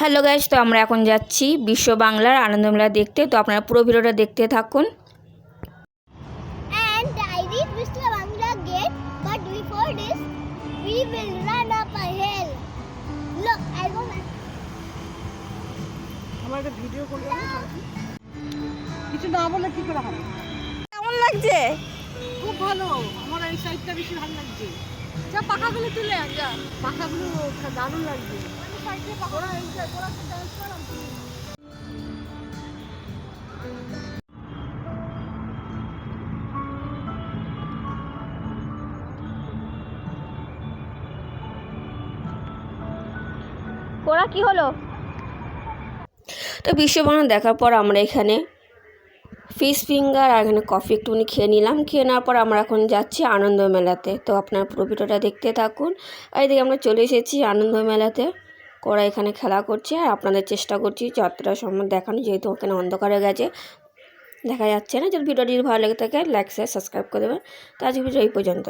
Hello guys তো আমরা এখন যাচ্ছি বিশ্ব বাংলার আনন্দমেলা দেখতে। তো আপনারা পুরো ভিডিওটা দেখতে থাকুন? কিছু না বলে কি করে হবে? কেমন লাগছে? খুব ভালো। আমার এই সাইডটা বেশি ভালো লাগছে। যা পাখাগুলো তুলে যা। পাখাগুলো দারুণ লাগছে। ওরা কি হলো? তো বিশ্ব দেখার পর আমরা এখানে ফিশ ফিঙ্গার আর এখানে কফি একটুখানি খেয়ে নিলাম। খেয়ে নেওয়ার পর আমরা এখন যাচ্ছি আনন্দ মেলাতে। তো আপনার পুরো ভিডিওটা দেখতে থাকুন। আর এদিকে আমরা চলে এসেছি আনন্দ মেলাতে। ওরা এখানে খেলা করছে আর আপনাদের চেষ্টা করছি যতটা সম্ভব দেখানো যেহেতু ওখানে অন্ধকার হয়ে গেছে। দেখা যাচ্ছে না। যদি ভিডিওটি ভালো লেগে থাকে লাইক শেয়ার সাবস্ক্রাইব করে দেবেন। তো আজকে ভিডিও এই পর্যন্ত